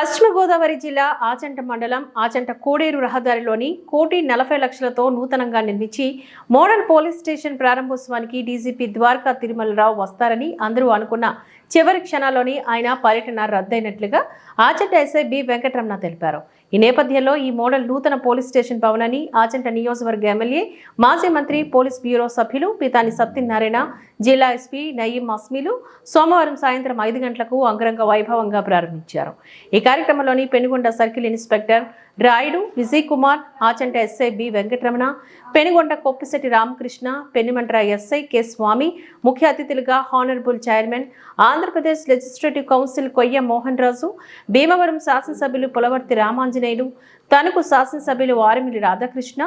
పశ్చిమ గోదావరి జిల్లా ఆచంట మండలం ఆచంట కోడేరు రహదారిలోని కోటి నలభై లక్షలతో నూతనంగా నిర్మించి మోడల్ పోలీస్ స్టేషన్ ప్రారంభోత్సవానికి డీజీపీ ద్వారకా తిరుమలరావు వస్తారని అందరూ అనుకున్న చివరి క్షణాల్లోని ఆయన పర్యటన రద్దయినట్లుగా ఆచంట ఎస్ఐ బి వెంకటరమణ తెలిపారు. ఈ నేపథ్యంలో ఈ మోడల్ నూతన పోలీస్ స్టేషన్ భవనాన్ని ఆచంట నియోజకవర్గ ఎమ్మెల్యే మాజీ మంత్రి పోలీస్ బ్యూరో సభ్యులు పితాని సత్యనారాయణ జిల్లా ఎస్పీ నయీం అస్మీలు సోమవారం సాయంత్రం ఐదు గంటలకు అంగరంగ వైభవంగా ప్రారంభించారు. ఈ కార్యక్రమంలోని Penugonda circle inspector Rayudu Vijay Kumar Achanta SI B Venkataramana Penugonda Koppisetti Ramakrishna Penumantra SI K Swamy ముఖ్య అతిథులుగా honourable chairman Andhra Pradesh legislative council Koyya Mohan Raju Bhimavaram శాసనసభ్యులు పులవర్తి రామాంజనేయులు తణుకు శాసనసభ్యులు వారిమిలి రాధాకృష్ణ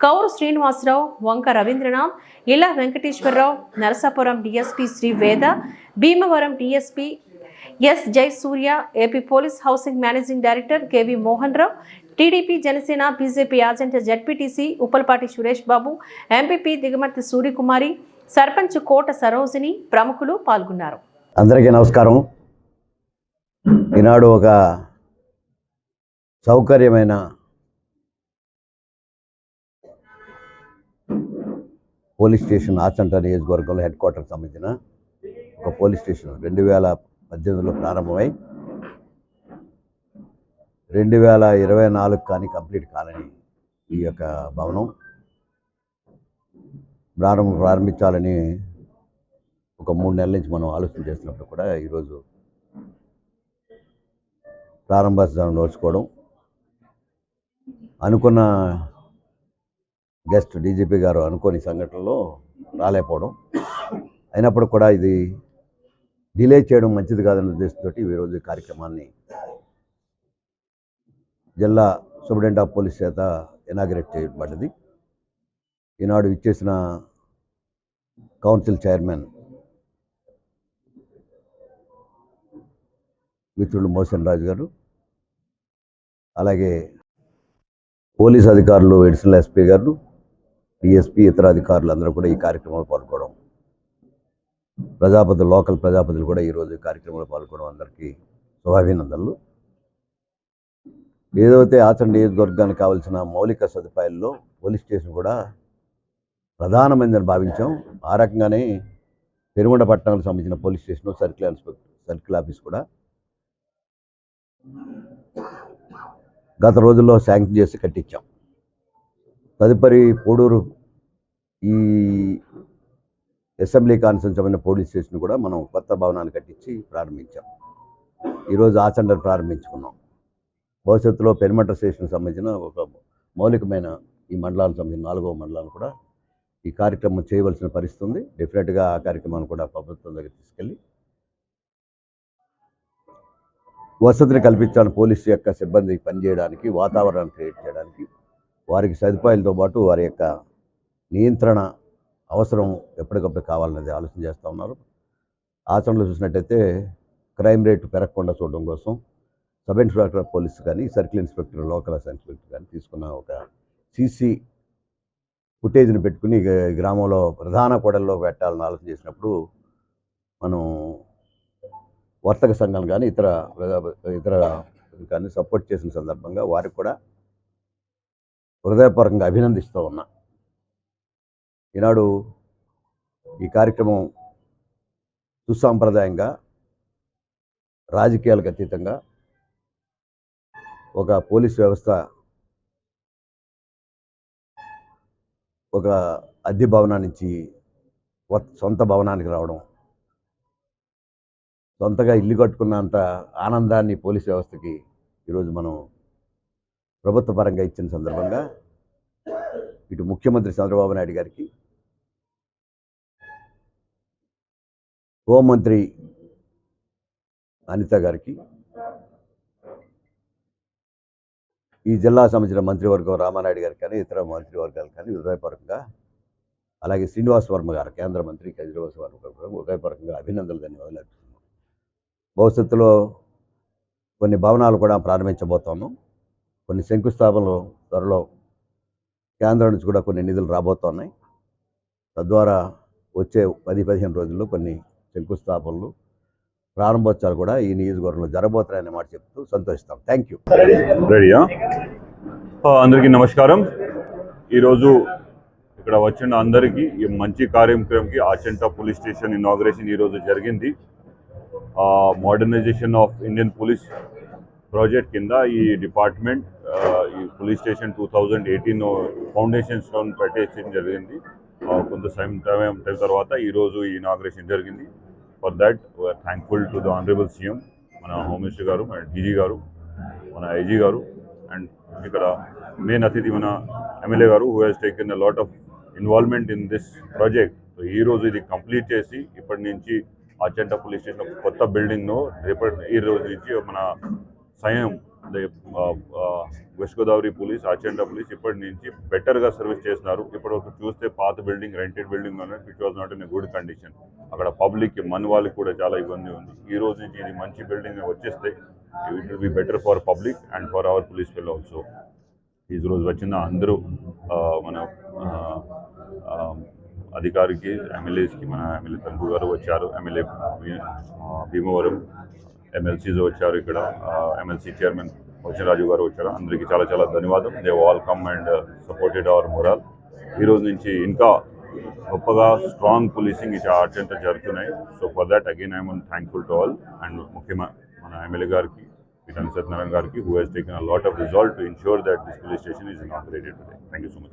కౌరు శ్రీనివాసరావు వంక రవీంద్రనాథ్ ఇలా Venkateswararao Narasapuram DSP Sri Veda Bhimavaram DSP S Jayasurya AP police housing managing director KV Mohan Rao TDP Janasena BJP agent ZPTC Uppalapati Suresh Babu MPP Digamarthi Suryakumari sarpanch Kota Sarojini ప్రముఖులు పాల్గొన్నారు. అందరికీ నమస్కారం. ఈనాడు ఒక సౌకర్యమైన police station Achanta నియోజకవర్గంలో head క్వార్టర్కి సంబంధించిన ఒక police station. రెండు వేల పద్దెనిమిదిలో ప్రారంభమై రెండు వేల ఇరవై నాలుగు కానీ కంప్లీట్ కాలని ఈ యొక్క భవనం ప్రారంభం ప్రారంభించాలని ఒక మూడు నెలల నుంచి మనం ఆలోచన చేసినప్పుడు కూడా ఈరోజు ప్రారంభోత్సవం నోచుకోవడం అనుకున్న గెస్ట్ డీజీపీ గారు అనుకోని సంఘటనలో రాలేకపోవడం. అయినప్పుడు కూడా ఇది డిలే చేయడం మంచిది కాదన్న ఉద్దేశంతో ఈరోజు కార్యక్రమాన్ని జిల్లా సూపరింటెండెంట్ ఆఫ్ పోలీస్ చేత ఇనాగ్రేట్ చేయబడ్డది. ఈనాడు ఇచ్చేసిన కౌన్సిల్ చైర్మన్ మిత్రులు మోసన్ రాజు గారు అలాగే పోలీస్ అధికారులు ఎడిషనల్ ఎస్పీ గారు డిఎస్పీ ఇతర అధికారులు అందరూ కూడా ఈ కార్యక్రమంలో పాల్గొనడం ప్రజాపతులు లోకల్ ప్రజాపతులు కూడా ఈరోజు కార్యక్రమంలో పాల్గొనడం అందరికీ శుభాభినందనలు. ఏదైతే ఆచరణ నియోజకవర్గానికి కావాల్సిన మౌలిక సదుపాయాల్లో పోలీస్ స్టేషన్ కూడా ప్రధానమైందని భావించాం. ఆ రకంగానే పెరుగొండ పట్టణాలకు సంబంధించిన police station circle inspector circle office కూడా గత రోజుల్లో శాంక్షన్ చేసి కట్టించాం. తదుపరి పోడూరు ఈ అసెంబ్లీ కాన్స్టిట్యూన్సీ పోలీస్ స్టేషన్ కూడా మనం కొత్త భవనాన్ని కట్టించి ప్రారంభించాం. ఈరోజు ఆచండర్ ప్రారంభించుకున్నాం. భవిష్యత్తులో పెరుమంట స్టేషన్కి సంబంధించిన ఒక మౌలికమైన ఈ మండలాలకు సంబంధించిన నాలుగవ మండలాన్ని కూడా ఈ కార్యక్రమం చేయవలసిన పరిస్థితి ఉంది. డెఫినెట్గా ఆ కార్యక్రమాన్ని కూడా ప్రభుత్వం దగ్గర తీసుకెళ్ళి వసతిని కల్పించాలని పోలీసు యొక్క సిబ్బంది పనిచేయడానికి వాతావరణాన్ని క్రియేట్ చేయడానికి వారికి సదుపాయాలతో పాటు వారి యొక్క నియంత్రణ అవసరం ఎప్పటికప్పుడు కావాలనేది ఆలోచన చేస్తూ ఉన్నారు. ఆచరణలో చూసినట్టయితే క్రైమ్ రేటు పెరగకుండా చూడడం కోసం సబ్ ఇన్స్పెక్టర్ పోలీస్ కానీ సర్కిల్ ఇన్స్పెక్టర్ లోకల్ ఇన్స్పెక్టర్ కానీ తీసుకున్న ఒక సీసీ ఫుటేజ్ని పెట్టుకుని గ్రామంలో ప్రధాన కూడల్లో పెట్టాలని ఆలోచన చేసినప్పుడు మనం వర్తక సంఘం కానీ ఇతర ఇతర కానీ సపోర్ట్ చేసిన సందర్భంగా వారికి కూడా హృదయపూర్వకంగా అభినందిస్తూ ఉన్నా. ఈనాడు ఈ కార్యక్రమం సుసాంప్రదాయంగా రాజకీయాలకు అతీతంగా ఒక పోలీస్ వ్యవస్థ ఒక అద్దె భవనానికి నుంచి సొంత భవనానికి రావడం సొంతగా ఇల్లు కట్టుకున్నంత ఆనందాన్ని పోలీస్ వ్యవస్థకి ఈరోజు మనం ప్రభుత్వ పరంగా ఇచ్చిన సందర్భంగా ఇటు ముఖ్యమంత్రి చంద్రబాబు నాయుడు గారికి హోంమంత్రి అనిత గారికి ఈ జిల్లా సంబంధించిన మంత్రివర్గం రామానాయుడు గారికి కానీ ఇతర మంత్రివర్గాలు కానీ హృదయపూర్వకంగా అలాగే శ్రీనివాస్ వర్మ గారు కేంద్ర మంత్రి శ్రీనివాస వర్మ గారు కూడా హృదయపూర్వకంగా అభినందనలు ధన్యవాదాలు అర్పిస్తున్నాం. భవిష్యత్తులో కొన్ని భవనాలు కూడా ప్రారంభించబోతున్నాం కొన్ని శంకుస్థాపనలు త్వరలో కేంద్రం నుంచి కూడా కొన్ని నిధులు రాబోతున్నాయి. తద్వారా వచ్చే పది పదిహేను రోజుల్లో కొన్ని శంకుస్థాపనలు ప్రారంభోత్సవాలు కూడా ఈ నియోజకవర్గంలో జరగబోతున్నాయనే మాట చెప్తూ సంతోషిస్తాం. థ్యాంక్ యూ రెడీయా అందరికీ నమస్కారం. ఈరోజు ఇక్కడ వచ్చిన అందరికీ ఈ మంచి కార్యక్రమంకి ఆచంట పోలీస్ స్టేషన్ ఇనాగ్రేషన్ ఈరోజు జరిగింది. Modernisation of Indian police project కింద ఈ డిపార్ట్మెంట్ ఈ police station two thousand eighteen foundation stone పెట్టేయడం జరిగింది. కొంత సమయం టైం తర్వాత ఈరోజు ఈ ఇనాగ్రేషన్ జరిగింది. For that we are thankful to the honourable CM మన హోమ్ మినిస్టర్ గారు మన డీజీ గారు మన ఐజీ గారు అండ్ ఇక్కడ మెయిన్ అతిథి మన ఎమ్మెల్యే గారు who has taken a lot of involvement in this project so ఈ రోజు ఇది కంప్లీట్ చేసి ఇప్పటి నుంచి అచ్చంట పోలీస్ స్టేషన్ ఒక కొత్త బిల్డింగ్ను రేపటి ఈ రోజు నుంచి మన సైన్యం వెస్ట్ గోదావరి పోలీస్ అజెంటా పోలీస్ ఇప్పటి నుంచి బెటర్గా సర్వీస్ చేస్తున్నారు. ఇప్పుడు ఒక చూస్తే పాత బిల్డింగ్ రెంటెడ్ బిల్డింగ్ ఉన్నది which was not in good condition అక్కడ పబ్లిక్కి మన వాళ్ళకి కూడా చాలా ఇబ్బంది ఉంది. ఈ రోజు నుంచి ఇది మంచి బిల్డింగ్ వచ్చేస్తే it will be better for public and for our police పిల్ల ఆల్సో ఈ రోజు వచ్చిన అందరూ మన అధికారికి ఎమ్మెల్యేస్కి మన ఎమ్మెల్యే తలుపు గారు వచ్చారు. ఎమ్మెల్యే భీమవరం ఎమ్మెల్సీస్ వచ్చారు ఇక్కడ. ఎమ్మెల్సీ చైర్మన్ రాజు గారు వచ్చారు. అందరికీ చాలా చాలా ధన్యవాదం. They all come and supported our morale. ఈ రోజు నుంచి ఇంకా గొప్పగా స్ట్రాంగ్ పోలీసింగ్ ఇచ్చే అత్యంత జరుగుతున్నాయి. So for that again I'm thankful to all and ముఖ్యంగా మన ఎమ్మెల్యే గారికి విధాన్ సత్యనారాయణ గారికి who has taken a lot of resolve to ensure that this police station is inaugurated today thank you so much